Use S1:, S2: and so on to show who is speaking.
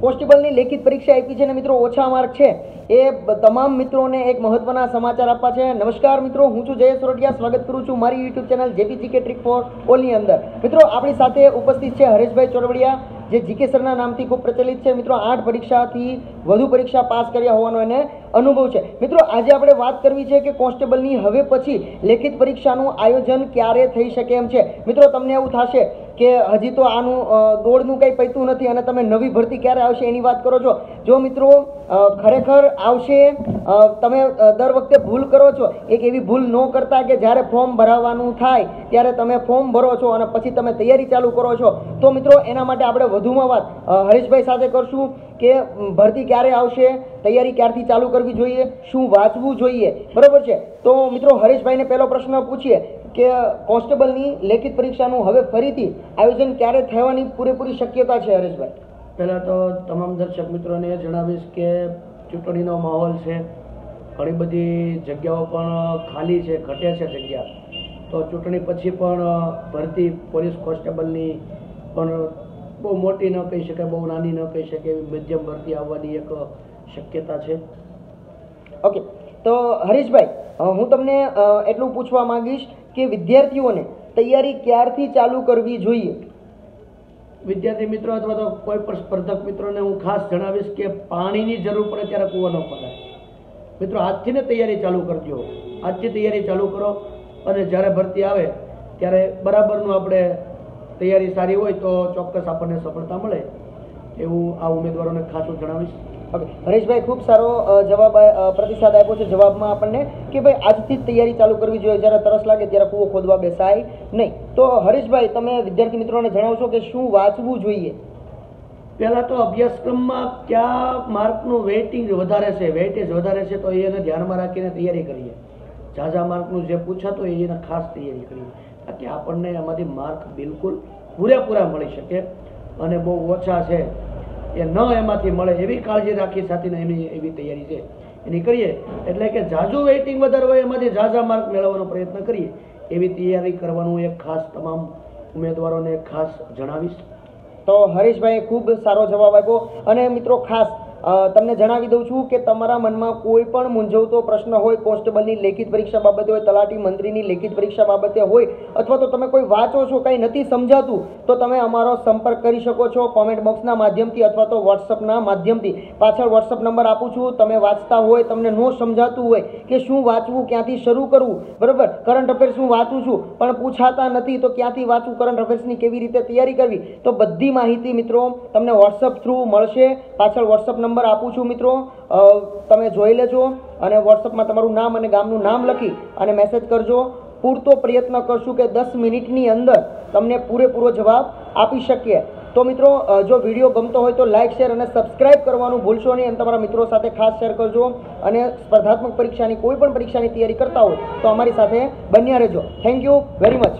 S1: કોન્સ્ટેબલની લેખિત પરીક્ષા આપી છે અને મિત્રો, ઓછા માર્ક છે. એ તમામ મિત્રોને એક મહત્વના સમાચાર આપવા છે. નમસ્કાર મિત્રો, હું છું જયેશ રોટિયા સ્વાગત કરું છું મારી YouTube channel JP GK trick for ઓલની અંદર. મિત્રો, આપણી સાથે ઉપસ્થિત છે હરેશભાઈ ચોરવડિયા જે જીકે સરના નામથી ખૂબ પ્રચલિત છે. મિત્રો, આઠ પરીક્ષાથી વધુ પરીક્ષા પાસ કર્યા હોવાનો એને અનુભવ છે. મિત્રો, આજે આપણે વાત કરવી છે કે કોન્સ્ટેબલની હવે પછી લેખિત પરીક્ષાનું આયોજન ક્યારે થઈ શકે એમ છે. મિત્રો, તમને એવું થશે. કે હજી તો આનું દોડનું કંઈ પૈતું નથી અને તમે નવી ભરતી ક્યારે આવશે એની વાત કરો છો? જો મિત્રો ખરેખર આવશે તમે દર વખતે ભૂલ કરો છો. એક એવી ભૂલ ન કરતા કે જ્યારે ફોર્મ ભરાવાનું થાય, ત્યારે તમે ફોર્મ ભરો છો અને પછી તમે તૈયારી ચાલુ કરો છો. તો મિત્રો, એના માટે આપણે વધુમાં વાત હરીશભાઈ સાથે કરશું કે ભરતી ક્યારે આવશે, તૈયારી ક્યારથી ચાલુ કરવી જોઈએ, શું વાંચવું જોઈએ. બરાબર છે? તો મિત્રો, હરીશભાઈને પહેલો પ્રશ્ન પૂછીએ. કે કોન્સ્ટેબલની લેખિત પરીક્ષાનું હવે ફરીથી આયોજન ક્યારે થવાની પૂરેપૂરી શક્યતા છે હરેશભાઈ?
S2: પહેલાં તો તમામ દર્શક મિત્રોને એ જણાવીશ કે ચૂંટણીનો માહોલ છે. ઘણી બધી જગ્યાઓ પણ ખાલી છે ઘટે છે જગ્યા. તો ચૂંટણી પછી પણ ભરતી પોલીસ કોન્સ્ટેબલની પણ બહુ મોટી ન કહી શકાય બહુ નાની ન કહી શકાય એવી મધ્યમ ભરતી આવવાની એક શક્યતા છે.
S1: ઓકે. તો હરીશભાઈ હું તમને એટલું પૂછવા માંગીશ કે વિદ્યાર્થીઓને તૈયારી ક્યારથી ચાલુ કરવી જોઈએ?
S2: વિદ્યાર્થી મિત્રો અથવા તો કોઈ પણ સ્પર્ધક મિત્રોને હું ખાસ જણાવીશ કે પાણીની જરૂર પડે ત્યારે કૂવા ન પડાય મિત્રો આજથી ને તૈયારી ચાલુ કરજો. આજથી તૈયારી ચાલુ કરો અને જ્યારે ભરતી આવે ત્યારે બરાબરનું આપણે તૈયારી સારી હોય તો ચોક્કસ આપણને સફળતા મળે એવું આ ઉમેદવારોને ખાસ જણાવીશ.
S1: ઓકે હરેશભાઈ ખૂબ સારો જવાબ પ્રતિસાદ આપ્યો છે જવાબમાં આપણને કે ભાઈ આજથી જ તૈયારી ચાલુ કરવી જોઈએ. જ્યારે તરસ લાગે ત્યારે કૂવો ખોદવા બેસાય નહીં. તો હરેશભાઈ, તમે વિદ્યાર્થી મિત્રોને જણાવશો કે શું વાંચવું જોઈએ?
S2: પહેલાં તો અભ્યાસક્રમમાં કયા માર્કનું વેઇટિંગ વધારે છે? વેઇટેજ વધારે છે તો એને ધ્યાનમાં રાખીને તૈયારી કરીએ. ઝાઝા માર્કનું જે પૂછાતો હોય એને ખાસ તૈયારી કરીએ. તાકી આપણને એમાંથી માર્ક બિલકુલ પૂરેપૂરા મળી શકે અને બહુ ઓછા છે. એ ન એમાંથી મળે એવી કાળજી રાખી સાથીને એની એવી તૈયારી છે. એની કરીએ એટલે કે ઝાઝું વેઇટિંગ વધારે હોય એમાંથી ઝાઝા માર્ક મેળવવાનો પ્રયત્ન કરીએ. એવી તૈયારી કરવાનું એક ખાસ તમામ ઉમેદવારોને ખાસ જણાવીશ.
S1: તો હરીશભાઈએ ખૂબ સારો જવાબ આપ્યો. અને મિત્રો ખાસ તમને જણાવી દઉં છું કે તમારા મનમાં કોઈ પણ મૂંઝવતો પ્રશ્ન હોય, કોન્સ્ટેબલની લેખિત પરીક્ષા બાબતે હોય, તલાટી મંત્રીની લેખિત પરીક્ષા બાબતે હોય, અથવા તો તમે કોઈ વાંચો છો, કંઈ નથી સમજાતું, તો તમે અમારો સંપર્ક કરી શકો છો કોમેન્ટ બોક્સના માધ્યમથી અથવા તો વોટ્સઅપના માધ્યમથી. પાછળ વોટ્સઅપ નંબર આપું છું, તમે વાંચતા હોય, તમને ન સમજાતું હોય કે શું વાંચવું, ક્યાંથી શરૂ કરવું, બરાબર? કરંટ અફેર્સ હું વાંચું છું, પણ પૂછાતા નથી, તો ક્યાંથી વાંચવું કરંટ અફેર્સની કેવી રીતે તૈયારી કરવી? તો બધી માહિતી મિત્રો તમને વોટ્સઅપ થ્રુ મળશે. પાછળ વોટ્સઅપ નંબર આપું છું મિત્રો. તમે જોઈ લેજો અને વોટ્સઅપમાં તમારું નામ અને ગામનું નામ લખી અને મેસેજ કરજો. પૂરતો પ્રયત્ન કરશું કે દસ મિનિટની અંદર તમને પૂરેપૂરો જવાબ આપી શકીએ. તો મિત્રો જો વીડિયો ગમતો હોય તો લાઇક શેર અને સબસ્ક્રાઇબ કરવાનું ભૂલશો નહીં અને તમારા મિત્રો સાથે ખાસ શેર કરજો. અને સ્પર્ધાત્મક પરીક્ષાની કોઈ પણ પરીક્ષાની તૈયારી કરતા હોય તો અમારી સાથે બન્યા રહેજો. Thank you very much